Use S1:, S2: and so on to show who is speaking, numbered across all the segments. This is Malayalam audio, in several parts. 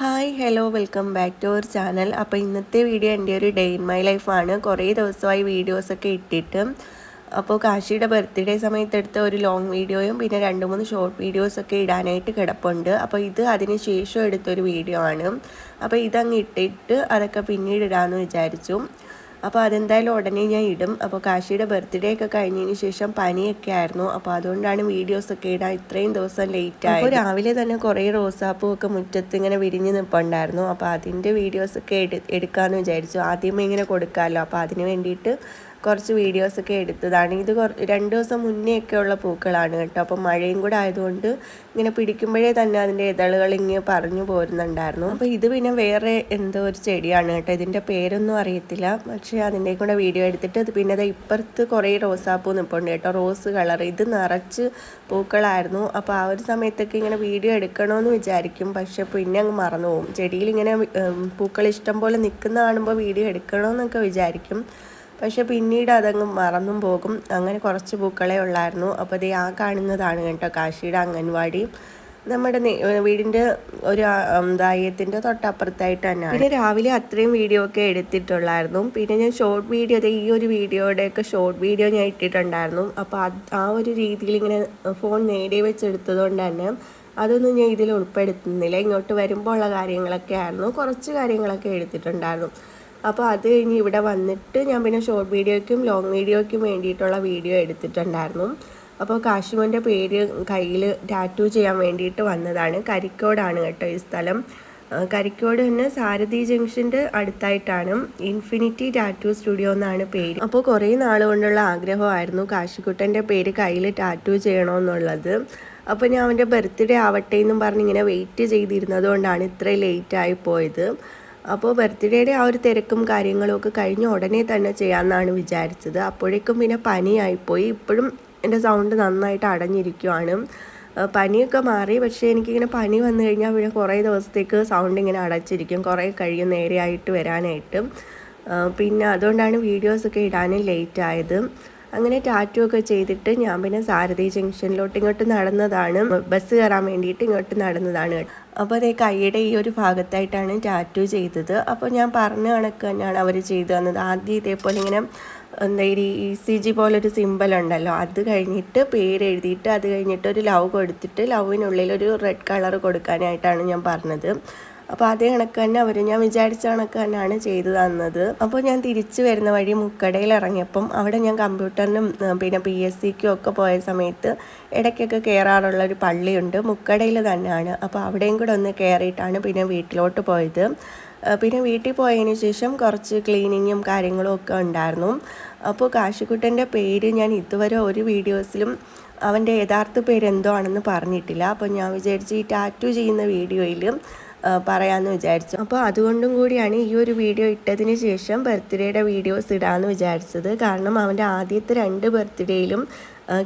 S1: Hi hello welcome back to our channel അപ്പോൾ ഇന്നത്തെ വീഡിയോ എന്റെ ഒരു ഡേ ഇൻ മൈ ലൈഫാണ് കുറേ ദിവസമായി വീഡിയോസൊക്കെ ഇട്ടിട്ട്. അപ്പോൾ കാശിയുടെ ബർത്ത്ഡേ സമയത്തെടുത്ത ഒരു ലോങ് വീഡിയോയും പിന്നെ രണ്ട് മൂന്ന് ഷോർട്ട് വീഡിയോസൊക്കെ ഇടാനായിട്ട് കിടപ്പുണ്ട്. അപ്പോൾ ഇത് അതിന് ശേഷം എടുത്തൊരു വീഡിയോ ആണ്. അപ്പോൾ ഇതങ്ങ് ഇട്ടിട്ട് അതൊക്കെ പിന്നീട് ഇടാമെന്ന് വിചാരിച്ചു. അപ്പോൾ അതെന്തായാലും ഉടനെ ഞാൻ ഇടും. അപ്പോൾ കാശിയുടെ ബർത്ത്ഡേ ഒക്കെ കഴിഞ്ഞതിന് ശേഷം പനിയൊക്കെ ആയിരുന്നു. അപ്പോൾ അതുകൊണ്ടാണ് വീഡിയോസ് ഒക്കെ ഇടാൻ ഇത്രയും ദിവസം ലേറ്റ് ആയി അപ്പോൾ രാവിലെ തന്നെ കുറേ റോസാപ്പൂ ഒക്കെ മുറ്റത്ത് ഇങ്ങനെ വിരിഞ്ഞ് നിൽപ്പുണ്ടായിരുന്നു അപ്പോൾ അതിന്റെ വീഡിയോസ് ഒക്കെ എടു എടുക്കാമെന്ന് വിചാരിച്ചു. ആദ്യമേ ഇങ്ങനെ കൊടുക്കാമല്ലോ അപ്പോൾ അതിന് വേണ്ടിയിട്ട് കുറച്ച് വീഡിയോസൊക്കെ എടുത്തതാണ്. ഇത് രണ്ട് ദിവസം മുന്നേ ഒക്കെ ഉള്ള പൂക്കളാണ് കേട്ടോ. അപ്പം മഴയും കൂടെ ആയതുകൊണ്ട് ഇങ്ങനെ പിടിക്കുമ്പോഴേ തന്നെ അതിന്റെ ഇതളുകൾ ഇങ്ങനെ പറഞ്ഞു പോരുന്നുണ്ടായിരുന്നു. അപ്പോൾ ഇത് പിന്നെ വേറെ എന്തോ ഒരു ചെടിയാണ് കേട്ടോ. ഇതിന്റെ പേരൊന്നും അറിയത്തില്ല. പക്ഷേ അതിന്റെ കൂടെ വീഡിയോ എടുത്തിട്ട് അത് പിന്നെ അത് ഇപ്പുറത്ത് കുറേ റോസാപ്പൂ നിൽപ്പുണ്ട് കേട്ടോ. റോസ് കളർ ഇത് നിറച്ച് പൂക്കളായിരുന്നു. അപ്പോൾ ആ ഒരു സമയത്തൊക്കെ ഇങ്ങനെ വീഡിയോ എടുക്കണമെന്ന് വിചാരിക്കും. പക്ഷെ പിന്നെ അങ്ങ് മറന്നു പോകും ചെടിയിൽ ഇങ്ങനെ പൂക്കൾ ഇഷ്ടം പോലെ നിൽക്കുന്ന കാണുമ്പോൾ വീഡിയോ എടുക്കണമെന്നൊക്കെ വിചാരിക്കും. പക്ഷെ പിന്നീട് അതങ്ങ് മറന്നും പോകും. അങ്ങനെ കുറച്ച് പൂക്കളെ ഉള്ളായിരുന്നു. അപ്പോൾ ഇത് ആ കാണുന്നതാണ് കേട്ടോ കാശിയുടെ അംഗൻവാടി. നമ്മുടെ വീടിന്റെ ഒരു ദായത്തിന്റെ തൊട്ടപ്പുറത്തായിട്ട് തന്നെയാണ്. പിന്നെ രാവിലെ അത്രയും വീഡിയോ ഒക്കെ എടുത്തിട്ടുള്ളായിരുന്നു. പിന്നെ ഞാൻ ഷോർട്ട് വീഡിയോ ഈ ഒരു വീഡിയോയുടെയൊക്കെ ഷോർട്ട് വീഡിയോ ഞാൻ ഇട്ടിട്ടുണ്ടായിരുന്നു. അപ്പോൾ ആ ഒരു രീതിയിൽ ഇങ്ങനെ ഫോൺ നേടി വെച്ചെടുത്തതുകൊണ്ട് തന്നെ അതൊന്നും ഞാൻ ഇതിൽ ഉൾപ്പെടുത്തുന്നില്ല. ഇങ്ങോട്ട് വരുമ്പോൾ ഉള്ള കാര്യങ്ങളൊക്കെ ആയിരുന്നു. കുറച്ച് കാര്യങ്ങളൊക്കെ എടുത്തിട്ടുണ്ടായിരുന്നു. അപ്പോൾ അത് കഴിഞ്ഞ് ഇവിടെ വന്നിട്ട് ഞാൻ പിന്നെ ഷോർട്ട് വീഡിയോയ്ക്കും ലോങ് വീഡിയോയ്ക്കും വേണ്ടിയിട്ടുള്ള വീഡിയോ എടുത്തിട്ടുണ്ടായിരുന്നു. അപ്പോൾ കാശിമോന്റെ പേര് കയ്യിൽ ടാറ്റു ചെയ്യാൻ വേണ്ടിയിട്ട് വന്നതാണ്. കരിക്കോടാണ് കേട്ടോ ഈ സ്ഥലം. കരിക്കോട് തന്നെ സാരഥി ജംഗ്ഷന്റെ അടുത്തായിട്ടാണ് ഇൻഫിനിറ്റി ടാറ്റു സ്റ്റുഡിയോ എന്നാണ് പേര്. അപ്പോൾ കുറേ നാൾ കൊണ്ടുള്ള ആഗ്രഹമായിരുന്നു കാശിക്കുട്ടന്റെ പേര് കയ്യിൽ ടാറ്റു ചെയ്യണമെന്നുള്ളത് അപ്പോൾ ഞാൻ അവന്റെ ബർത്ത്ഡേ ആവട്ടെ എന്നും പറഞ്ഞ് ഇങ്ങനെ വെയിറ്റ് ചെയ്തിരുന്നത് കൊണ്ടാണ് ഇത്രയും ലേറ്റായി പോയത്. അപ്പോൾ ബർത്ത്ഡേയുടെ ആ ഒരു തിരക്കും കാര്യങ്ങളും ഒക്കെ കഴിഞ്ഞ് ഉടനെ തന്നെ ചെയ്യാമെന്നാണ് വിചാരിച്ചത്. അപ്പോഴേക്കും പിന്നെ പനിയായിപ്പോയി. ഇപ്പോഴും എന്റെ സൗണ്ട് നന്നായിട്ട് അടഞ്ഞിരിക്കുവാണ്. പനിയൊക്കെ മാറി. പക്ഷേ എനിക്കിങ്ങനെ പനി വന്നു കഴിഞ്ഞാൽ പിന്നെ കുറേ ദിവസത്തേക്ക് സൗണ്ട് ഇങ്ങനെ അടച്ചിരിക്കും. കുറേ കഴിയും നേരെയായിട്ട് വരാനായിട്ട്. പിന്നെ അതുകൊണ്ടാണ് വീഡിയോസൊക്കെ ഇടാനും ലേറ്റ് ആയത് അങ്ങനെ ടാറ്റു ഒക്കെ ചെയ്തിട്ട് ഞാൻ പിന്നെ സാരഥി ജംഗ്ഷനിലോട്ട് ഇങ്ങോട്ട് നടന്നതാണ്. ബസ് കയറാൻ വേണ്ടിയിട്ട് ഇങ്ങോട്ട് നടന്നതാണ് അപ്പോൾ അതേ കൈയുടെ ഈ ഒരു ഭാഗത്തായിട്ടാണ് ടാറ്റു ചെയ്തത്. അപ്പോൾ ഞാൻ പറഞ്ഞ കണക്ക് തന്നെയാണ് അവർ ചെയ്തു തന്നത്. ആദ്യം ഇതേപോലെ ഇങ്ങനെ എന്താ ഈ ഇ സി ജി പോലൊരു സിമ്പൽ ഉണ്ടല്ലോ അത് കഴിഞ്ഞിട്ട് പേര് എഴുതിയിട്ട് അത് കഴിഞ്ഞിട്ട് ഒരു ലവ് കൊടുത്തിട്ട് ലവിനുള്ളിൽ ഒരു റെഡ് കളർ കൊടുക്കാനായിട്ടാണ് ഞാൻ പറഞ്ഞത്. അപ്പോൾ അതേ കണക്ക് തന്നെ അവർ ഞാൻ വിചാരിച്ച കണക്ക് തന്നെയാണ് ചെയ്തു തന്നത്. അപ്പോൾ ഞാൻ തിരിച്ചു വരുന്ന വഴി മുക്കടയിൽ ഇറങ്ങിയപ്പം അവിടെ ഞാൻ കമ്പ്യൂട്ടറിനും പിന്നെ പി എസ് സിക്കും ഒക്കെ പോയ സമയത്ത് ഇടയ്ക്കൊക്കെ കയറാറുള്ള ഒരു പള്ളിയുണ്ട് മുക്കടയിൽ തന്നെയാണ്. അപ്പോൾ അവിടെയും കൂടെ ഒന്ന് കയറിയിട്ടാണ് പിന്നെ വീട്ടിലോട്ട് പോയത്. പിന്നെ വീട്ടിൽ പോയതിന് ശേഷം കുറച്ച് ക്ലീനിങ്ങും കാര്യങ്ങളും ഒക്കെ ഉണ്ടായിരുന്നു. അപ്പോൾ കാശിക്കുട്ടന്റെ പേര് ഞാൻ ഇതുവരെ ഒരു വീഡിയോസിലും അവന്റെ യഥാർത്ഥ പേര് എന്തോ ആണെന്ന് പറഞ്ഞിട്ടില്ല. അപ്പോൾ ഞാൻ വിചാരിച്ച് ഈ ടാറ്റു ചെയ്യുന്ന വീഡിയോയിൽ പറയാമെന്ന് വിചാരിച്ചു. അപ്പോൾ അതുകൊണ്ടും കൂടിയാണ് ഈ ഒരു വീഡിയോ ഇട്ടതിന് ശേഷം ബർത്ത്ഡേയുടെ വീഡിയോസ് ഇടാമെന്ന് വിചാരിച്ചത്. കാരണം അവന്റെ ആദ്യത്തെ രണ്ട് ബർത്ത്ഡേയിലും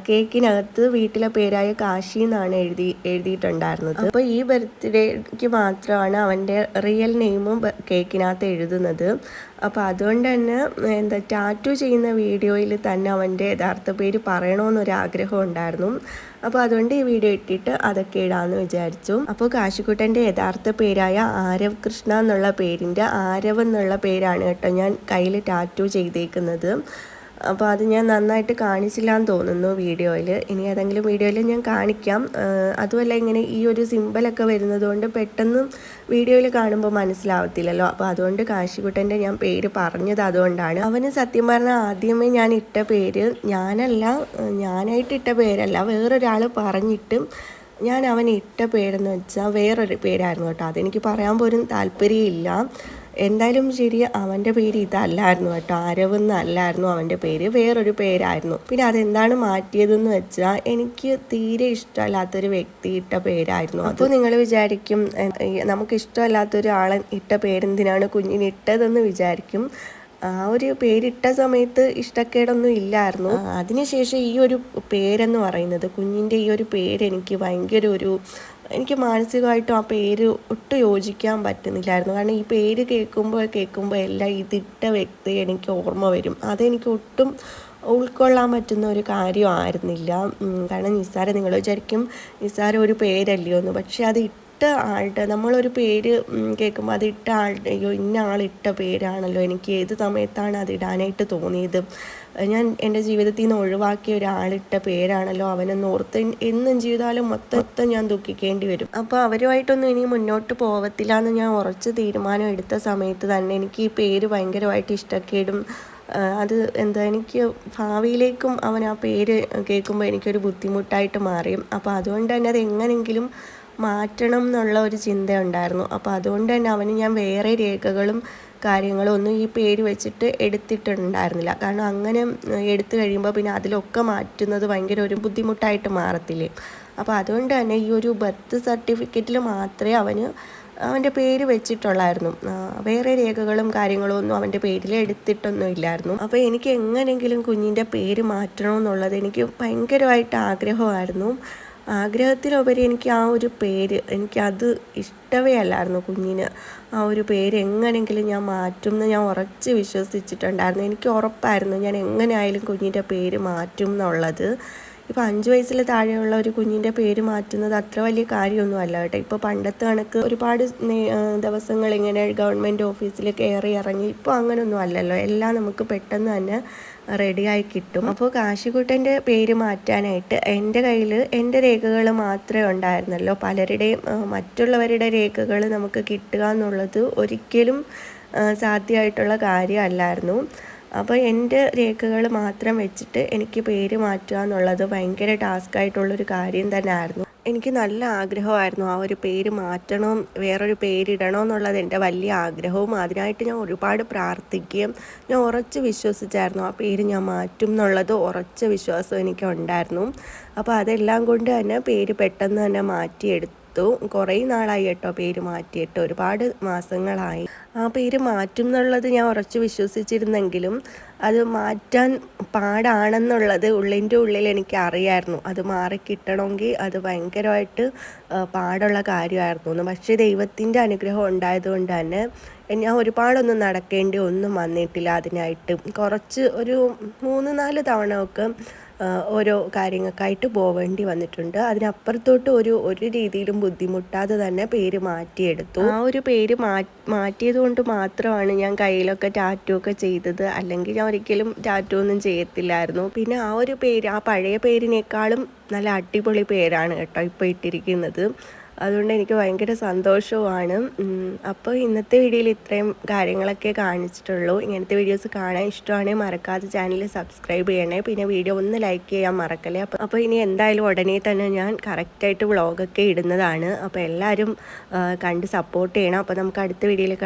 S1: കേക്കിനകത്ത് വീട്ടിലെ പേരായ കാശി എന്നാണ് എഴുതി എഴുതിയിട്ടുണ്ടായിരുന്നത്. അപ്പോൾ ഈ ബർത്ത്ഡേക്ക് മാത്രമാണ് അവന്റെ റിയൽ നെയിമും കേക്കിനകത്ത് എഴുതുന്നത്. അപ്പോൾ അതുകൊണ്ട് തന്നെ എന്താ ടാറ്റു ചെയ്യുന്ന വീഡിയോയിൽ തന്നെ അവന്റെ യഥാർത്ഥ പേര് പറയണമെന്നൊരാഗ്രഹം ഉണ്ടായിരുന്നു. അപ്പോൾ അതുകൊണ്ട് ഈ വീഡിയോ ഇട്ടിട്ട് അതൊക്കെ ഇടാമെന്ന് വിചാരിച്ചു. അപ്പോൾ കാശിക്കുട്ടന്റെ യഥാർത്ഥ പേരായ ആരവ് കൃഷ്ണ എന്നുള്ള പേരിന്റെ ആരവ് എന്നുള്ള പേരാണ് കേട്ടോ ഞാൻ കയ്യിൽ ടാറ്റു ചെയ്തേക്കുന്നത്. അപ്പോൾ അത് ഞാൻ നന്നായിട്ട് കാണിച്ചില്ല എന്ന് തോന്നുന്നു വീഡിയോയിൽ. ഇനി ഏതെങ്കിലും വീഡിയോയിൽ ഞാൻ കാണിക്കാം. അതുമല്ല ഇങ്ങനെ ഈ ഒരു സിമ്പിളൊക്കെ വരുന്നതുകൊണ്ട് പെട്ടെന്ന് വീഡിയോയിൽ കാണുമ്പോൾ മനസ്സിലാവത്തില്ലല്ലോ. അപ്പോൾ അതുകൊണ്ട് കാശിക്കുട്ടന്റെ ഞാൻ പേര് പറഞ്ഞത് അതുകൊണ്ടാണ്. അവന് സത്യം പറഞ്ഞാൽ ആദ്യമേ ഞാൻ ഇട്ട പേര് ഞാനല്ല ഞാനായിട്ട് ഇട്ട പേരല്ല വേറൊരാൾ പറഞ്ഞിട്ട് ഞാൻ അവൻ ഇട്ട പേരെന്ന് വെച്ചാൽ വേറൊരു പേരായിരുന്നു കേട്ടോ. അതെനിക്ക് പറയാൻ പോലും താല്പര്യമില്ല. എന്തായാലും ശരി അവന്റെ പേര് ഇതല്ലായിരുന്നു കേട്ടോ. അരവെന്നല്ലായിരുന്നു അവന്റെ പേര്. വേറൊരു പേരായിരുന്നു. പിന്നെ അതെന്താണ് മാറ്റിയതെന്ന് വെച്ചാൽ എനിക്ക് തീരെ ഇഷ്ടമല്ലാത്തൊരു വ്യക്തി ഇട്ട പേരായിരുന്നു അപ്പോൾ നിങ്ങൾ വിചാരിക്കും നമുക്ക് ഇഷ്ടമല്ലാത്തൊരാളെ ഇട്ട പേരെന്തിനാണ് കുഞ്ഞിന് ഇട്ടതെന്ന് വിചാരിക്കും. ആ ഒരു പേരിട്ട സമയത്ത് ഇഷ്ടക്കേടൊന്നും ഇല്ലായിരുന്നു. അതിനുശേഷം ഈ ഒരു പേരെന്ന് പറയുന്നത് കുഞ്ഞിന്റെ ഈ ഒരു പേര് എനിക്ക് ഭയങ്കര ഒരു എനിക്ക് മാനസികമായിട്ടും ആ പേര് ഒട്ടും യോജിക്കാൻ പറ്റുന്നില്ലായിരുന്നു. കാരണം ഈ പേര് കേൾക്കുമ്പോൾ കേൾക്കുമ്പോൾ എല്ലാം ഇതിട്ട വ്യക്തി എനിക്ക് ഓർമ്മ വരും. അതെനിക്ക് ഒട്ടും ഉൾക്കൊള്ളാൻ പറ്റുന്ന ഒരു കാര്യമായിരുന്നില്ല. കാരണം നിസ്സാര നിങ്ങൾ വിചാരിക്കും നിസ്സാര ഒരു പേരല്ലയോ എന്ന് പക്ഷെ അത് ഇട്ട ആളുടെ നമ്മളൊരു പേര് കേൾക്കുമ്പോൾ അത് ഇട്ട ആളുടെ അയ്യോ ഇന്ന ആളിട്ട പേരാണല്ലോ. എനിക്ക് ഏത് സമയത്താണ് അത് ഇടാനായിട്ട് തോന്നിയത്? ഞാൻ എന്റെ ജീവിതത്തിൽ നിന്ന് ഒഴിവാക്കിയ ഒരാളിട്ട പേരാണല്ലോ. അവനെന്ന് ഓർത്ത് എന്നും ജീവിതകാലം മൊത്തം ഞാൻ ദുഃഖിക്കേണ്ടി വരും. അപ്പോൾ അവരുമായിട്ടൊന്നും ഇനി മുന്നോട്ട് പോകത്തില്ല എന്ന് ഞാൻ ഉറച്ച് തീരുമാനം എടുത്ത സമയത്ത് തന്നെ എനിക്ക് ഈ പേര് ഭയങ്കരമായിട്ട് ഇഷ്ടക്കേടും. അത് എന്താ എനിക്ക് ഭാവിയിലേക്കും അവൻ ആ പേര് കേൾക്കുമ്പോൾ എനിക്കൊരു ബുദ്ധിമുട്ടായിട്ട് മാറിയും അപ്പോൾ അതുകൊണ്ട് തന്നെ അത് മാറ്റണം എന്നുള്ള ഒരു ചിന്ത ഉണ്ടായിരുന്നു അപ്പോൾ അതുകൊണ്ട് തന്നെ അവന് ഞാൻ വേറെ രേഖകളും കാര്യങ്ങളും ഒന്നും ഈ പേര് വെച്ചിട്ട് എടുത്തിട്ടുണ്ടായിരുന്നില്ല. കാരണം അങ്ങനെ എടുത്തു കഴിയുമ്പോൾ പിന്നെ അതിലൊക്കെ മാറ്റുന്നത് ഭയങ്കര ഒരു ബുദ്ധിമുട്ടായിട്ട് മാറത്തില്ലേ. അപ്പോൾ അതുകൊണ്ട് തന്നെ ഈ ഒരു ബർത്ത് സർട്ടിഫിക്കറ്റിൽ മാത്രമേ അവന് അവന്റെ പേര് വെച്ചിട്ടുള്ളായിരുന്നു. വേറെ രേഖകളും കാര്യങ്ങളും ഒന്നും അവന്റെ പേരിൽ എടുത്തിട്ടൊന്നും ഇല്ലായിരുന്നു. അപ്പോൾ എനിക്ക് എങ്ങനെങ്കിലും കുഞ്ഞിന്റെ പേര് മാറ്റണമെന്നുള്ളത് എനിക്ക് ഭയങ്കരമായിട്ട് ആഗ്രഹമായിരുന്നു. ആഗ്രഹത്തിലുപരി എനിക്ക് ആ ഒരു പേര് എനിക്കത് ഇഷ്ടമേ അല്ലായിരുന്നു കുഞ്ഞിന്. ആ ഒരു പേര് എങ്ങനെയെങ്കിലും ഞാൻ മാറ്റും എന്ന് ഞാൻ ഉറച്ച് വിശ്വസിച്ചിട്ടുണ്ടായിരുന്നു. എനിക്ക് ഉറപ്പായിരുന്നു ഞാൻ എങ്ങനെയായാലും കുഞ്ഞിന്റെ പേര് മാറ്റും എന്നുള്ളത് ഇപ്പോൾ അഞ്ച് വയസ്സിൽ താഴെയുള്ള ഒരു കുഞ്ഞിന്റെ പേര് മാറ്റുന്നത് അത്ര വലിയ കാര്യമൊന്നും അല്ല കേട്ടോ. ഇപ്പോൾ പണ്ടത്തെ കണക്ക് ഒരുപാട് ദിവസങ്ങൾ ഇങ്ങനെ ഗവൺമെന്റ് ഓഫീസിൽ കയറി ഇറങ്ങി ഇപ്പോൾ അങ്ങനെയൊന്നും അല്ലല്ലോ. എല്ലാം നമുക്ക് പെട്ടെന്ന് തന്നെ റെഡിയായി കിട്ടും. അപ്പോൾ കാശിക്കുട്ടന്റെ പേര് മാറ്റാനായിട്ട് എന്റെ കയ്യിൽ എന്റെ രേഖകൾ മാത്രമേ ഉണ്ടായിരുന്നല്ലോ പലരുടെയും മറ്റുള്ളവരുടെ രേഖകൾ നമുക്ക് കിട്ടുക എന്നുള്ളത് ഒരിക്കലും സാധ്യമായിട്ടുള്ള കാര്യമല്ലായിരുന്നു. അപ്പോൾ എന്റെ രേഖകൾ മാത്രം വെച്ചിട്ട് എനിക്ക് പേര് മാറ്റുക എന്നുള്ളത് ഭയങ്കര ടാസ്ക് ആയിട്ടുള്ളൊരു കാര്യം തന്നെയായിരുന്നു. എനിക്ക് നല്ല ആഗ്രഹമായിരുന്നു ആ ഒരു പേര് മാറ്റണം വേറൊരു പേരിടണം എന്നുള്ളത് എന്റെ വലിയ ആഗ്രഹവും അതിനായിട്ട് ഞാൻ ഒരുപാട് പ്രാർത്ഥിക്കുകയും ഞാൻ ഉറച്ച് വിശ്വസിച്ചായിരുന്നു ആ പേര് ഞാൻ മാറ്റും എന്നുള്ളത് ഉറച്ച വിശ്വാസം എനിക്ക് ഉണ്ടായിരുന്നു അപ്പോൾ അതെല്ലാം കൊണ്ട് തന്നെ പേര് പെട്ടെന്ന് തന്നെ മാറ്റിയെടുത്തു. എടുത്തു കുറേ നാളായി കേട്ടോ പേര് മാറ്റിയിട്ട്. ഒരുപാട് മാസങ്ങളായി. ആ പേര് മാറ്റും എന്നുള്ളത് ഞാൻ ഉറച്ചു വിശ്വസിച്ചിരുന്നെങ്കിലും അത് മാറ്റാൻ പാടാണെന്നുള്ളത് ഉള്ളിന്റെ ഉള്ളിൽ എനിക്ക് അറിയായിരുന്നു അത് മാറിക്കിട്ടണമെങ്കിൽ അത് ഭയങ്കരമായിട്ട് പാടുള്ള കാര്യമായിരുന്നു. പക്ഷേ ദൈവത്തിന്റെ അനുഗ്രഹം ഉണ്ടായതുകൊണ്ട് തന്നെ ഞാൻ ഒരുപാടൊന്നും നടക്കേണ്ടി ഒന്നും വന്നിട്ടില്ല അതിനായിട്ട്. കുറച്ച് ഒരു മൂന്ന് നാല് തവണ ഒക്കെ ഓരോ കാര്യങ്ങൾക്കായിട്ട് പോവേണ്ടി വന്നിട്ടുണ്ട്. അതിനപ്പുറത്തോട്ട് ഒരു ഒരു രീതിയിലും ബുദ്ധിമുട്ടാതെ തന്നെ പേര് മാറ്റിയെടുത്തു. ആ ഒരു പേര് മാറ്റിയത് കൊണ്ട് മാത്രമാണ് ഞാൻ കയ്യിലൊക്കെ ടാറ്റു ഒക്കെ ചെയ്തത്. അല്ലെങ്കിൽ ഞാൻ ഒരിക്കലും ടാറ്റു ഒന്നും ചെയ്യത്തില്ലായിരുന്നു. പിന്നെ ആ ഒരു പേര് ആ പഴയ പേരിനേക്കാളും നല്ല അടിപൊളി പേരാണ് കേട്ടോ ഇപ്പോൾ ഇട്ടിരിക്കുന്നത്. അതുകൊണ്ട് എനിക്ക് ഭയങ്കര സന്തോഷവുമാണ്. അപ്പോൾ ഇന്നത്തെ വീഡിയോയിൽ ഇത്രയും കാര്യങ്ങളൊക്കെ കാണിച്ചിട്ടുള്ളൂ. ഇങ്ങനത്തെ വീഡിയോസ് കാണാൻ ഇഷ്ടമാണെങ്കിൽ മറക്കാതെ ചാനൽ സബ്സ്ക്രൈബ് ചെയ്യണേ. പിന്നെ വീഡിയോ ഒന്ന് ലൈക്ക് ചെയ്യാൻ മറക്കല്ലേ. അപ്പോൾ അപ്പോൾ ഇനി എന്തായാലും ഉടനെ തന്നെ ഞാൻ കറക്റ്റായിട്ട് വ്ളോഗൊക്കെ ഇടുന്നതാണ്. അപ്പോൾ എല്ലാവരും കണ്ട് സപ്പോർട്ട് ചെയ്യണം. അപ്പോൾ നമുക്ക് അടുത്ത വീഡിയോയിൽ